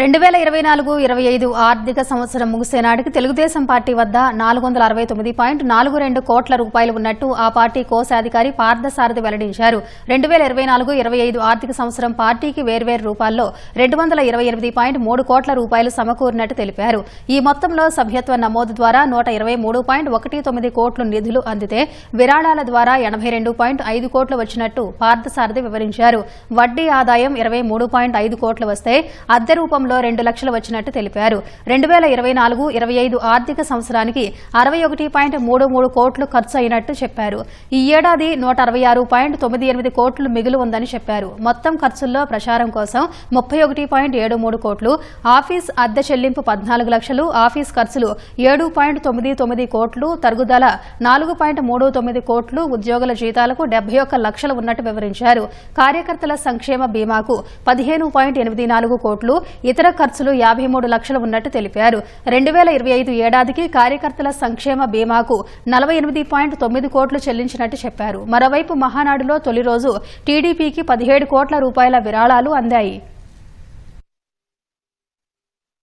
రెండు వేల ఇరవై నాలుగు ఇరవై ఐదు ఆర్థిక సంవత్సరం ముగిసే నాటికి తెలుగుదేశం పార్టీ వద్ద నాలుగు వందల అరవై తొమ్మిది పాయింట్ నాలుగు రెండు కోట్ల రూపాయలు ఉన్నట్టు ఆ పార్టీ కోశాధికారి పార్థసారథి వెల్లడించారు. రెండు వేల ఇరవై నాలుగు ఇరవై ఐదు ఆర్థిక సంవత్సరం పార్టీకి వేర్వేరు రూపాల్లో రెండు వందల ఇరవై ఎనిమిది పాయింట్ మూడు కోట్ల రూపాయలు సమకూరినట్టు తెలిపారు. ఈ మొత్తంలో సభ్యత్వ నమోదు ద్వారా నూట ఇరవై మూడు పాయింట్ ఒకటి తొమ్మిది కోట్లు నిధులు అందితే విరాళాల ద్వారా ఎనభై రెండు పాయింట్ ఐదు కోట్లు వచ్చినట్టు పార్థసారథి వివరించారు. వడ్డీ ఆదాయం ఇరవై మూడు పాయింట్ ఐదు కోట్లు వస్తే అద్దె రూపం రూపంలో రెండు లక్షలు వచ్చినట్టు తెలిపారు. రెండు వేల ఇరవై నాలుగు ఇరవై ఐదు ఆర్థిక సంవత్సరానికి అరవై ఒకటి పాయింట్ మూడు మూడు కోట్లు ఖర్చు అయినట్టు చెప్పారు. ఈ ఏడాది నూట అరవై ఆరు పాయింట్ తొమ్మిది ఎనిమిది కోట్లు మిగులు ఉందని చెప్పారు. మొత్తం ఖర్చుల్లో ప్రచారం కోసం ముప్పై ఒకటి పాయింట్ ఏడు మూడు కోట్లు ఆఫీస్ అద్దె చెల్లింపు పద్నాలుగు లక్షలు ఆఫీస్ ఖర్చులు ఏడు పాయింట్ తొమ్మిది తొమ్మిది కోట్లు తరుగుదల నాలుగు పాయింట్ మూడు తొమ్మిది కోట్లు ఉద్యోగుల జీతాలకు డెబ్బై ఒక్క లక్షలు ఉన్నట్టు వివరించారు. కార్యకర్తల సంక్షేమ బీమాకు పదిహేను పాయింట్ ఎనిమిది నాలుగు కోట్లు ఇతర ఖర్చులు యాభై మూడు లక్షలు ఉన్నట్టు తెలిపారు. రెండు వేల ఇరవై ఐదు ఏడాదికి కార్యకర్తల సంక్షేమ బీమాకు నలభై ఎనిమిది పాయింట్ తొమ్మిది కోట్లు చెల్లించినట్టు చెప్పారు. మరోవైపు మహానాడులో తొలి రోజు టీడీపీకి పదిహేడు కోట్ల రూపాయల విరాళాలు అందాయి.